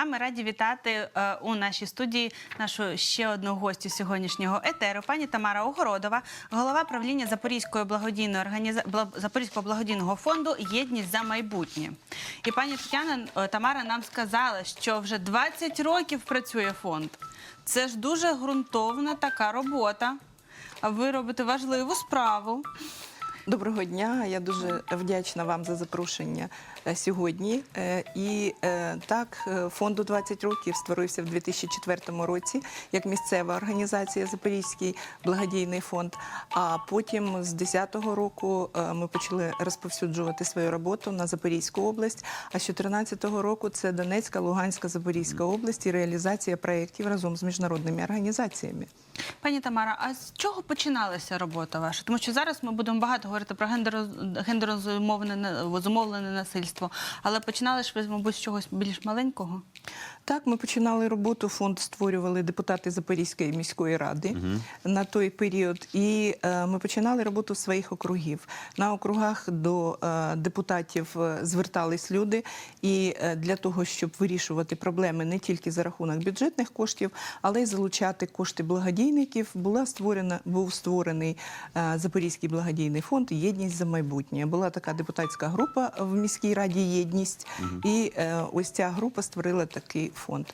А ми раді вітати е, у нашій студії нашу ще одну гостю сьогоднішнього етеру, пані Тамара Огородова, голова правління Запорізької благодійної організа... Запорізького благодійного фонду Єдність за майбутнє. І пані Тетяна е, Тамара нам сказала, що вже 20 років працює фонд. Це ж дуже ґрунтовна така робота. А ви робите важливу справу. Доброго дня. Я дуже вдячна вам за запрошення сьогодні. Е, І е, так, е, фонду 20 років створився в 2004 році як місцева організація Запорізький благодійний фонд. А потім з 2010 року е, ми почали розповсюджувати свою роботу на Запорізьку область. А з 2014 року це Донецька, Луганська, Запорізька область і реалізація проєктів разом з міжнародними організаціями. Пані Тамара, а з чого починалася робота ваша? Тому що зараз ми будемо багато говорити про гендеро- гендерозумовлене на- зумовлене але починали ж ви, мабуть, з чогось більш маленького. Так, ми починали роботу. Фонд створювали депутати Запорізької міської ради на той період. І е, ми починали роботу своїх округів. На округах до е, депутатів е, звертались люди. І е, для того, щоб вирішувати проблеми не тільки за рахунок бюджетних коштів, але й залучати кошти благодійників, була створена був створений е, Запорізький благодійний фонд Єдність за майбутнє. Була така депутатська група в міській раді Єдність, і е, ось ця група створила такий фонд.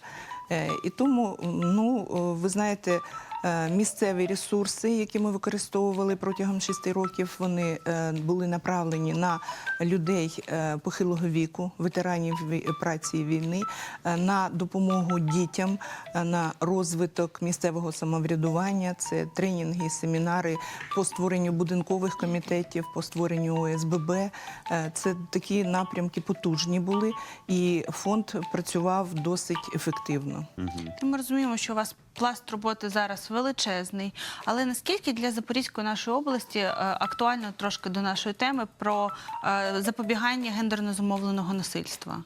Е, І тому, ну ви знаєте. Е, Місцеві ресурси, які ми використовували протягом шести років, вони е, були направлені на людей е, похилого віку, ветеранів праці і війни, на допомогу дітям, на розвиток місцевого самоврядування. Це тренінги, семінари по створенню будинкових комітетів, по створенню ОСББ. Це такі напрямки потужні були, і фонд працював досить ефективно. Ми розуміємо, що у вас пласт роботи зараз величезний. Але наскільки для Запорізької нашої області е, актуально трошки до нашої теми про е, запобігання гендерно зумовленого насильства?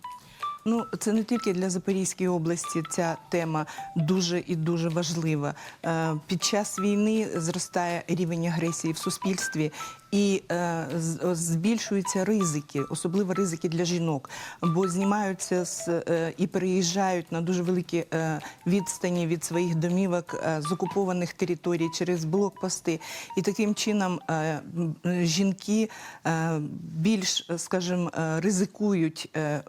Ну, це не тільки для Запорізької області ця тема дуже і дуже важлива. Е, Під час війни зростає рівень агресії в суспільстві і е, збільшуються ризики, особливо ризики для жінок, бо знімаються з е, і переїжджають на дуже великі е, відстані від своїх домівок е, з окупованих територій через блокпости. І таким чином е, е, жінки е, більш, скажімо, е, ризикують, е,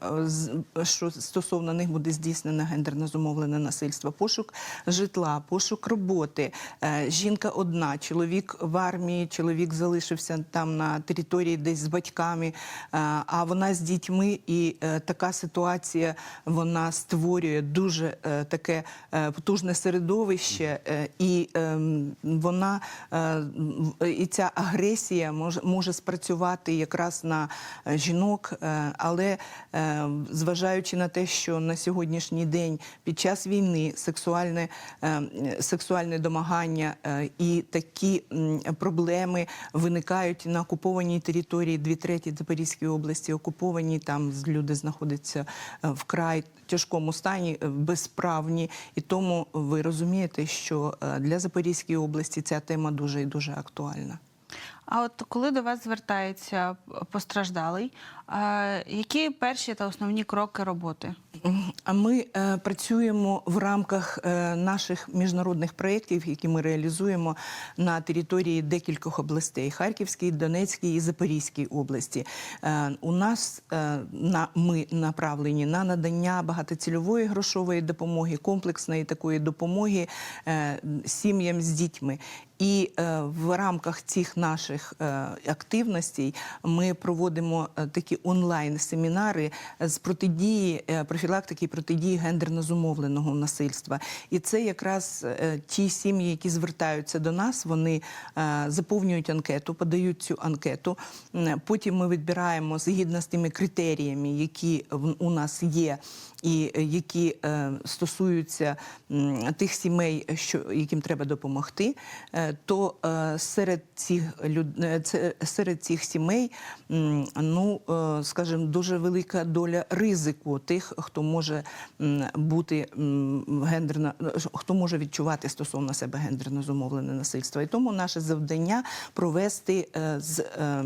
що стосовно них буде здійснено гендерно зумовлене насильство. Пошук житла, пошук роботи. Е, Жінка одна, чоловік в армії, чоловік залишився там на території десь з батьками, е, а вона з дітьми. І е, така ситуація вона створює дуже е, таке потужне середовище, і ем, вона і ця агресія може, може спрацювати якраз на жінок, але зважаючи на те, що на сьогоднішній день під час війни сексуальне, е, сексуальне домагання і такі проблеми виникають на окупованій території, дві треті Запорізької області окуповані, там люди знаходяться е, вкрай тяжкому стані, е, безправні. І тому ви розумієте, що е, для Запорізької області ця тема дуже і дуже актуальна. А от коли до вас звертається постраждалий, які перші та основні кроки роботи? Ми е, працюємо в рамках е, наших міжнародних проєктів, які ми реалізуємо на території декількох областей: Харківській, Донецькій і Запорізькій області. Е, у нас на ми направлені на надання багатоцільової грошової допомоги, комплексної такої допомоги сім'ям з дітьми. І е, в рамках цих наших е, активностей ми проводимо е, такі онлайн-семінари з протидії е, профілактики і протидії гендерно зумовленого насильства. І це якраз е, ті сім'ї, які звертаються до нас, вони е, заповнюють анкету, подають цю анкету. Потім ми відбираємо згідно з тими критеріями, які у нас є, і які стосуються тих сімей, що яким треба допомогти. То серед цих серед цих сімей, ну скажімо, дуже велика доля ризику тих, хто може бути гендерно, хто може відчувати стосовно себе гендерно зумовлене насильство. І тому наше завдання провести е, з е,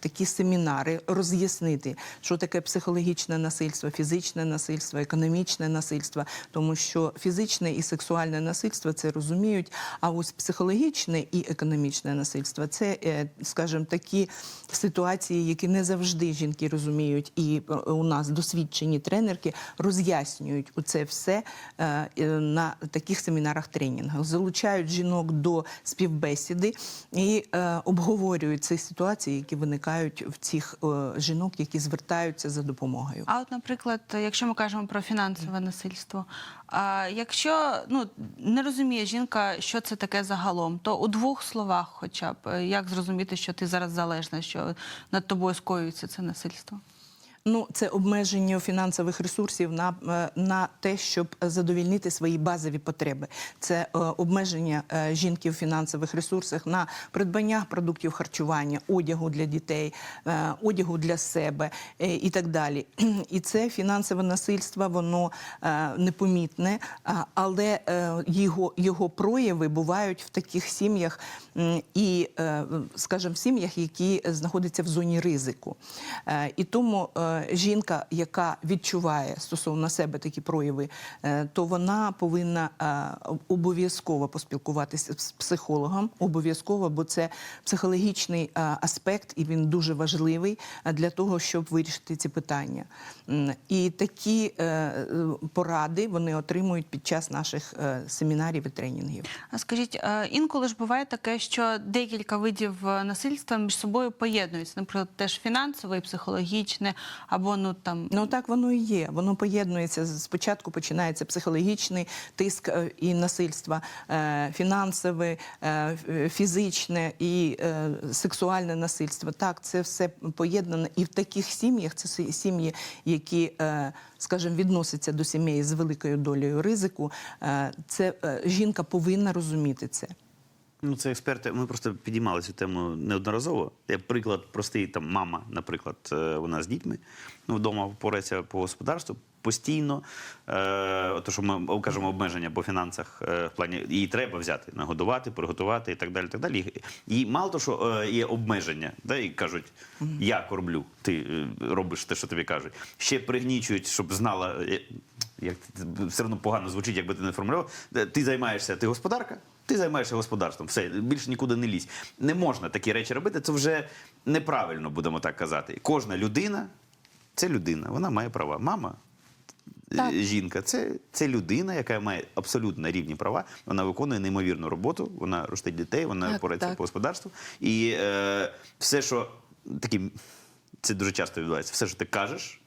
такі семінари, роз'яснити, що таке психологічне насильство, фізичне насильство, економічне насильство, тому що фізичне і сексуальне насильство це розуміють. А ось психологічне і економічне насильство це, е, скажімо, такі ситуації, які не завжди жінки розуміють, і е, у нас досвідчені тренерки роз'яснюють у це все е, на таких семінарах тренінгах, залучають жінок до співбесіди і е, обговорюють ці ситуації, які виникають в цих жінок, які звертаються за допомогою. А от, наприклад, якщо ми кажемо про фінансове насильство, а якщо ну не розуміє жінка, що це таке загалом, то у двох словах, хоча б як зрозуміти, що ти зараз залежна, що над тобою скоюється це насильство? насильства. Ну, це обмеження фінансових ресурсів на, е, на те, щоб задовільнити свої базові потреби. Це е, обмеження е, жінки в фінансових ресурсах на придбання продуктів харчування, одягу для дітей, е, одягу для себе е, і так далі. І це фінансове насильство, воно е, непомітне, але е, його, його прояви бувають в таких сім'ях м, і, е, скажімо, в сім'ях, які знаходяться в зоні ризику. Е, І тому е, жінка, яка відчуває стосовно себе такі прояви, е, то вона повинна е, обов'язково поспілкуватися з психологом, обов'язково, бо це психологічний е, аспект, і він дуже важливий е, для того, щоб вирішити ці питання. І такі е, е, поради вони отримують під час наших е, семінарів і тренінгів. А скажіть, е, інколи ж буває таке, що декілька видів е, насильства між собою поєднуються, наприклад, теж фінансове і психологічне, або ну там Ну так воно і є. Воно поєднується. Спочатку починається психологічний тиск е, і насильство, е, фінансове, е, фізичне і сексуальне насильство. Так, це все поєднано. І в таких сім'ях це сім'ї, які, скажімо, відносяться до сімей з великою долею ризику. Це жінка повинна розуміти це. Ну, це експерти. Ми просто підіймали цю тему неодноразово. Я приклад простий, там мама, наприклад, е, вона з дітьми ну, вдома порається по господарству. Постійно, е, то, що ми кажемо обмеження по фінансах, е, в плані її треба взяти, нагодувати, приготувати і так далі. так далі. І мало того, що е, є обмеження, да, і кажуть, я кормлю, ти е, робиш те, що тобі кажуть. Ще пригнічують, щоб знала, е, як все одно погано звучить, якби ти не формулював. Ти займаєшся, ти господарка, ти займаєшся господарством, все більше нікуди не лізь. Не можна такі речі робити. Це вже неправильно, будемо так казати. Кожна людина це людина, вона має права. Мама. е, Так. Жінка це, це людина, яка має абсолютно рівні права. Вона виконує неймовірну роботу, вона ростить дітей, вона Так, порається так. по господарству. І е, все, що такі, це дуже часто відбувається, все, що ти кажеш,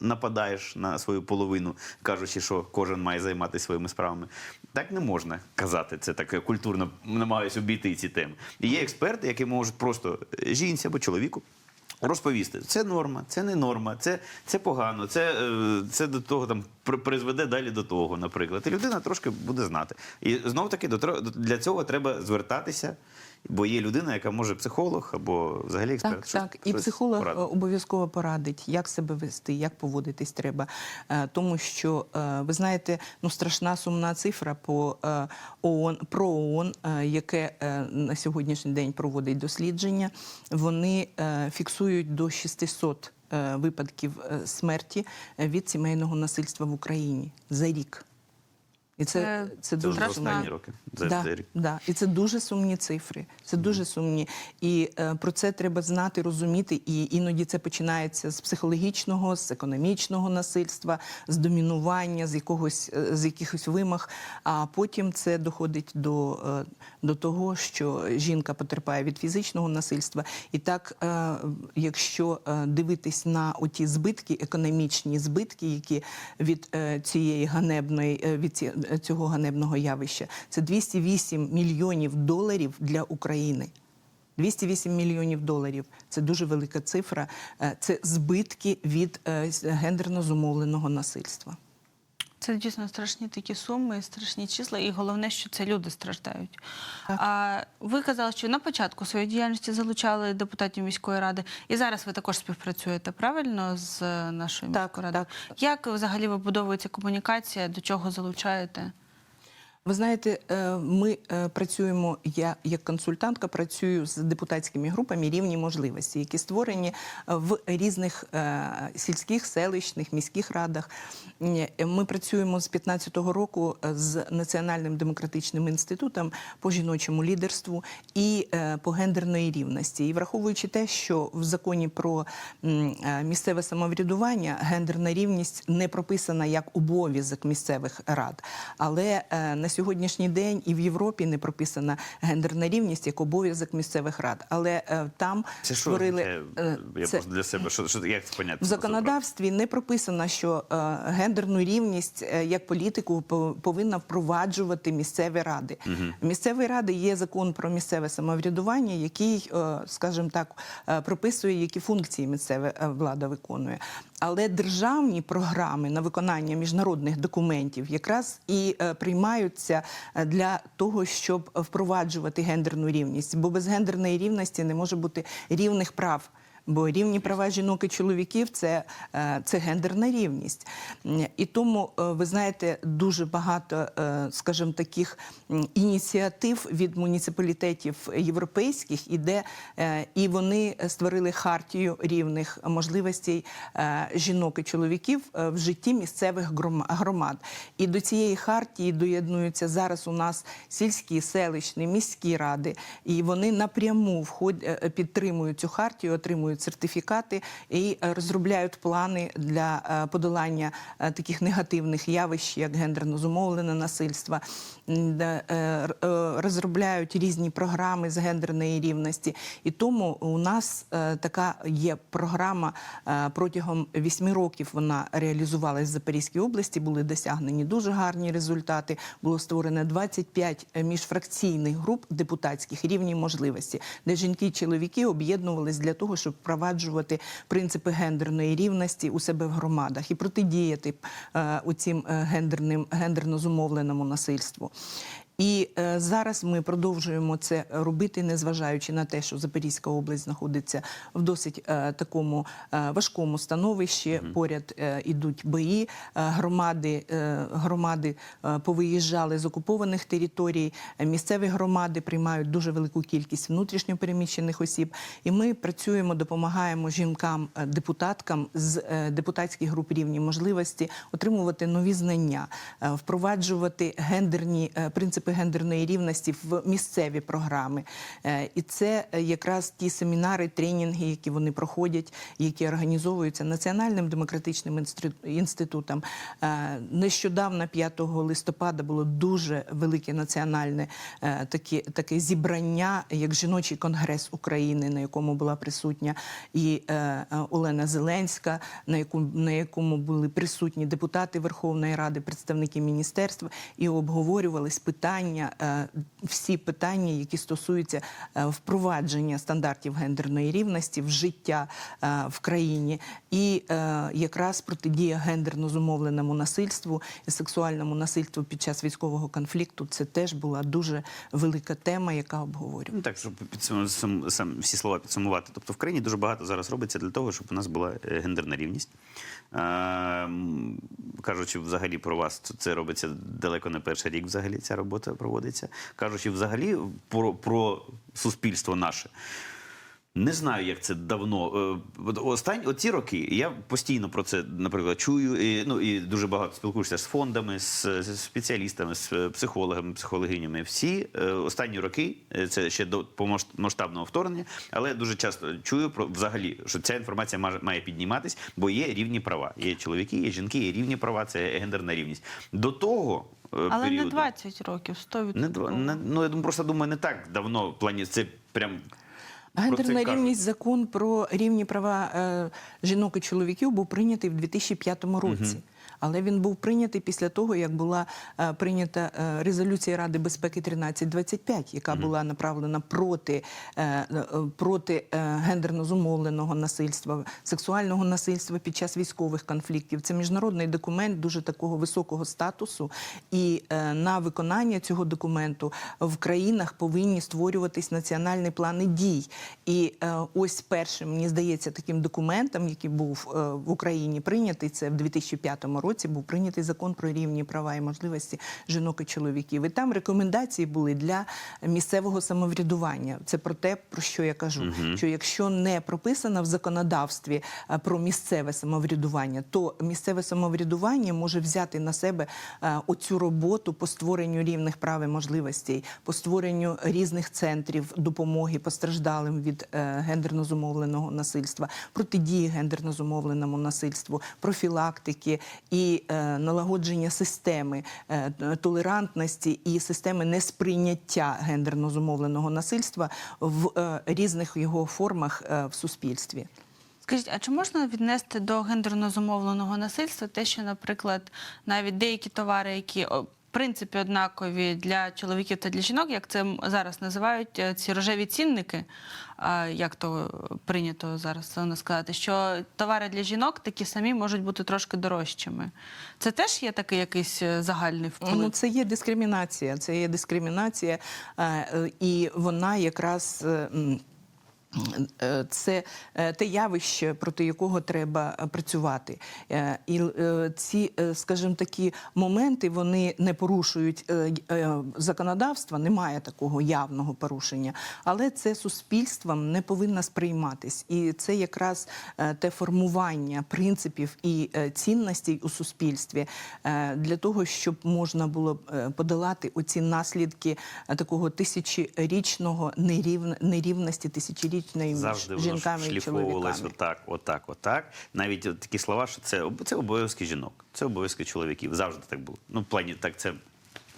нападаєш на свою половину, кажучи, що кожен має займатися своїми справами. Так не можна казати. Це так культурно намагаюся обійти ці теми. І є експерти, які можуть просто е, жінці або чоловіку. Розповісти, це норма, це не норма, це, це погано, це, е, це до того там при- призведе далі до того, наприклад. І людина трошки буде знати. І знов таки для цього треба звертатися, бо є людина, яка може психолог або взагалі експерт. Так, щось- так. І щось психолог е, обов'язково порадить, як себе вести, як поводитись треба. Е, Тому що е, ви знаєте, ну страшна сумна цифра по ООН про ООН, яке на сьогоднішній день проводить дослідження. Вони фіксують до 600 е, випадків смерті від сімейного насильства в Україні за рік. І це, Це це Це дуже останні роки. За да, рік. да. І це дуже сумні цифри. Це дуже сумні. І е, про це треба знати, розуміти. І іноді це починається з психологічного, з економічного насильства, з домінування, з якогось е, з якихось вимог. А потім це доходить до, е, до того, що жінка потерпає від фізичного насильства. І так, е, якщо е, дивитись на оті збитки, економічні збитки, які від е, цієї ганебної е, від ці- е, цього ганебного явища, це 208 мільйонів доларів для України. 208 мільйонів доларів це дуже велика цифра. Е, Це збитки від е, гендерно зумовленого насильства. Це дійсно страшні такі суми, страшні числа, і головне, що це люди страждають. А ви казали, що на початку своєї діяльності залучали депутатів міської ради, і зараз ви також співпрацюєте правильно з нашою Так, міською радою? так. Як взагалі вибудовується комунікація? До чого залучаєте? Ви знаєте, е, ми е, працюємо. Я як консультантка працюю з депутатськими групами рівні можливості, які створені е, в різних сільських, селищних, міських радах. Ми працюємо з 15-го року з Національним демократичним інститутом по жіночому лідерству і по гендерної рівності. І враховуючи те, що в законі про місцеве самоврядування гендерна рівність не прописана як обов'язок місцевих рад, але на сьогоднішній день і в Європі не прописана гендерна рівність як обов'язок місцевих рад. Але е, там Це що? створили Це, е, я це- просто для себе, що, що, як це поняти? в законодавстві не прописано, що е, гендерну рівність е, як політику по- повинна впроваджувати місцеві ради. Місцеві ради є закон про місцеве самоврядування, який, е, скажімо так, е, прописує, які функції місцева е, влада виконує. Але державні програми на виконання міжнародних документів якраз і е, приймаються е, для того, щоб впроваджувати гендерну рівність. Бо без гендерної рівності не може бути рівних прав. Бо рівні права жінок і чоловіків це, е, це гендерна рівність. І тому, е, ви знаєте, дуже багато, е, скажімо, таких ініціатив від муніципалітетів європейських іде, і вони створили хартію рівних можливостей жінок і чоловіків в житті місцевих громад. І до цієї хартії доєднуються зараз у нас сільські, селищні, міські ради, і вони напряму вход- підтримують цю хартію, отримують сертифікати і е, розробляють плани для е, подолання е, таких негативних явищ, як гендерно зумовлене насильство, розробляють різні програми з гендерної рівності. І тому у нас така є програма протягом вісьми років. Вона реалізувалась в Запорізькій області. Були досягнені дуже гарні результати. Було створено 25 міжфракційних груп депутатських рівні можливості, де жінки і чоловіки об'єднувались для того, щоб впроваджувати принципи гендерної рівності у себе в громадах і протидіяти е, у цим е, гендерним гендерно зумовленому насильству. І е, зараз ми продовжуємо це робити, незважаючи на те, що Запорізька область знаходиться в досить е, такому е, важкому становищі. Поряд е, ідуть бої. Е, громади, е, громади е, повиїжджали з окупованих територій. Е, Місцеві громади приймають дуже велику кількість внутрішньопереміщених осіб. І ми працюємо, допомагаємо жінкам, е, депутаткам з е, депутатських груп рівні можливості отримувати нові знання, е, впроваджувати гендерні е, принципи гендерної рівності в місцеві програми. Е, І це е, якраз ті семінари, тренінги, які вони проходять, які організовуються Національним демократичним інститутом. Е, Нещодавно, 5 листопада, було дуже велике національне таке, таке зібрання, як жіночий конгрес України, на якому була присутня і Олена Зеленська, на яку на якому були присутні депутати Верховної Ради, представники міністерства, і обговорювались питання, е, всі питання, які стосуються е, впровадження стандартів гендерної рівності в життя е, в країні, і якраз протидія гендерно зумовленому насильству і сексуальному насильству під час військового конфлікту. Це теж була дуже велика тема, яка обговорювалася. Ну так, щоб підсум... сам, всі слова підсумувати. Тобто в країні дуже багато зараз робиться для того, щоб у нас була гендерна рівність. Кажучи взагалі про вас, це робиться далеко не перший рік. Взагалі ця робота проводиться. Кажучи, взагалі про, про суспільство наше. Не знаю, як це давно. Е, Останні оці роки я постійно про це, наприклад, чую. І, ну і дуже багато спілкуюся з фондами, з, з спеціалістами, з е, психологами, психологинями. Всі е, останні роки це ще до повномасштабного вторгнення, але дуже часто чую про взагалі, що ця інформація має, має підніматись, бо є рівні права. Є чоловіки, є жінки, є рівні права. Це гендерна рівність. До того е, Але не періоду, 20 років, 100%. не, два- не ну я думаю, просто думаю, не так давно в плані це прям. Гендерна рівність, закон про рівні права е, жінок і чоловіків був прийнятий в 2005 році. Але він був прийнятий після того, як була е, прийнята е, резолюція Ради безпеки 1325, яка була направлена проти, е, проти гендерно зумовленого насильства, сексуального насильства під час військових конфліктів. Це міжнародний документ дуже такого високого статусу. І на виконання цього документу в країнах повинні створюватись національні плани дій. І ось першим, мені здається, таким документом, який був в Україні прийнятий, це в 2005 році був прийнятий закон про рівні права і можливості жінок і чоловіків. І там рекомендації були для місцевого самоврядування. Це про те, про що я кажу. Що якщо не прописано в законодавстві е, про місцеве самоврядування, то місцеве самоврядування може взяти на себе е, оцю роботу по створенню рівних прав і можливостей, по створенню різних центрів допомоги постраждалим від е, гендерно зумовленого насильства, протидії гендерно зумовленому насильству, профілактики і е, налагодження системи е, толерантності і системи несприйняття гендерно зумовленого насильства в е, різних його формах в суспільстві. Скажіть, а чи можна віднести до гендерно зумовленого насильства те, що, наприклад, навіть деякі товари, які в принципі однакові для чоловіків та для жінок, як це зараз називають е, ці рожеві цінники, як то прийнято зараз сказати, що товари для жінок такі самі можуть бути трошки дорожчими. Це теж є такий якийсь е, загальний вплив? Ну, це є дискримінація. Це є дискримінація, е, і вона якраз. Е, Це е, те явище, проти якого треба е, працювати. І ці, скажімо, такі моменти вони не порушують законодавства, немає такого явного порушення, але це суспільством не повинно сприйматись. І це якраз те формування принципів і цінностей у суспільстві для того, щоб можна було подолати оці наслідки такого тисячорічного нерівн... нерівності, тисячорічної між Завжди воно жінками і чоловіками. отак, отак, отак. Навіть от такі слова, що це, це обов'язки жінок, це обов'язки чоловіків. Завжди так було. Ну, в плані так це.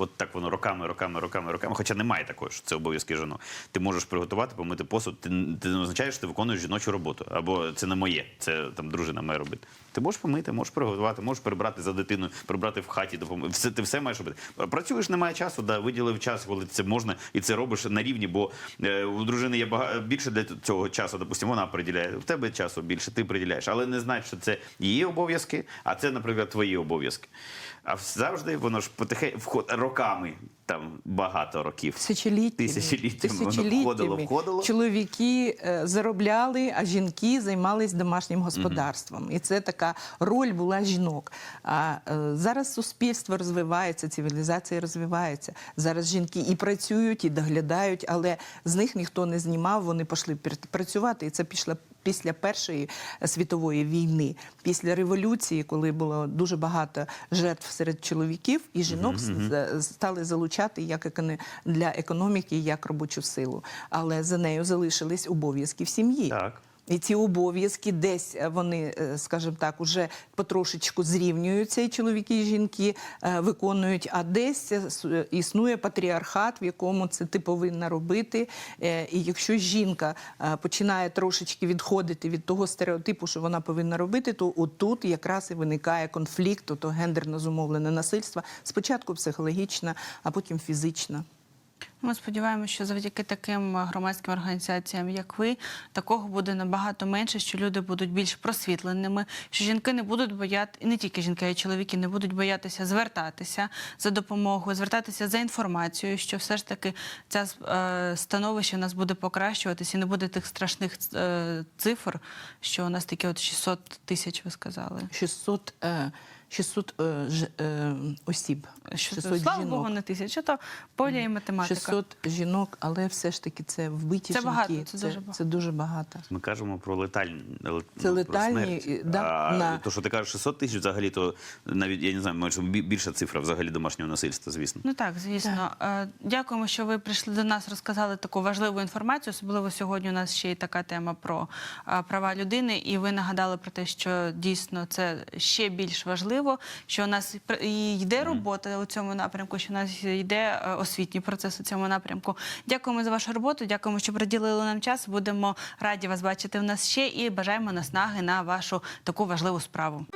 От так воно роками, роками, роками, роками. Хоча немає такого, що це обов'язки жінок. Ти можеш приготувати, помити посуд. Ти, ти не означаєш, що ти виконуєш жіночу роботу. Або це не моє, це там дружина має робити. Ти можеш помити, можеш приготувати, можеш прибрати за дитиною, прибрати в хаті, допомогти. Все, ти все маєш робити. Працюєш, немає часу, да, виділив час, коли це можна, і це робиш на рівні, бо е, у дружини є бага... більше для цього часу, допустимо, вона приділяє. В тебе часу більше, ти приділяєш. Але не знай, що це її обов'язки, а це, наприклад, твої обов'язки. А завжди воно ж потихе вход роками, там багато років. Тисячоліттями, Тисячоліттями воно Тисячоліттями входило, входило. Чоловіки е, заробляли, а жінки займались домашнім господарством. І це така роль була жінок. А е, зараз суспільство розвивається, цивілізація розвивається. Зараз жінки і працюють, і доглядають, але з них ніхто не знімав, вони пішли працювати. І це пішло після Першої світової війни, після революції, коли було дуже багато жертв серед чоловіків, і жінок з- стали залучати як для економіки, як робочу силу. Але за нею залишились обов'язки в сім'ї. Так. І ці обов'язки десь е, вони, е, скажімо так, уже потрошечку зрівнюються, і чоловіки і жінки е, виконують, а десь існує патріархат, в якому це ти повинна робити. І якщо жінка починає трошечки відходити від того стереотипу, що вона повинна робити, то отут якраз і виникає конфлікт, то гендерно зумовлене насильство. Спочатку психологічно, а потім фізично. Ми сподіваємося, що завдяки таким громадським організаціям, як ви, такого буде набагато менше, що люди будуть більш просвітленими, що жінки не будуть бояти, не тільки жінки, а й чоловіки не будуть боятися звертатися за допомогою, звертатися за інформацією, що все ж таки це становище у нас буде покращуватися і не буде тих страшних е, цифр, що у нас такі от 600 тисяч, ви сказали. 600, е, 600 е, ж- е, осіб. Що, 600 слава жінок. Богу, не тисяча, то поля і математика. 600 жінок, але все ж таки це вбиті Це жінки. багато, це це, дуже багато. це дуже багато. Ми кажемо про летальні ле- Це ну, летальні, про смерть. да, а на- то, що ти кажеш 600 тисяч, взагалі, то навіть я не знаю, може бі- більша цифра взагалі домашнього насильства, звісно. Ну так, звісно. Е, Дякуємо, що ви прийшли до нас, розказали таку важливу інформацію. Особливо сьогодні у нас ще й така тема про е, права людини. І ви нагадали про те, що дійсно це ще більш важливо, що у нас і йде робота у цьому напрямку, що у нас йде е, освітній процес у цьому напрямку. Дякуємо за вашу роботу. Дякуємо, що приділили нам час. Будемо раді вас бачити в нас ще і бажаємо наснаги на вашу таку важливу справу.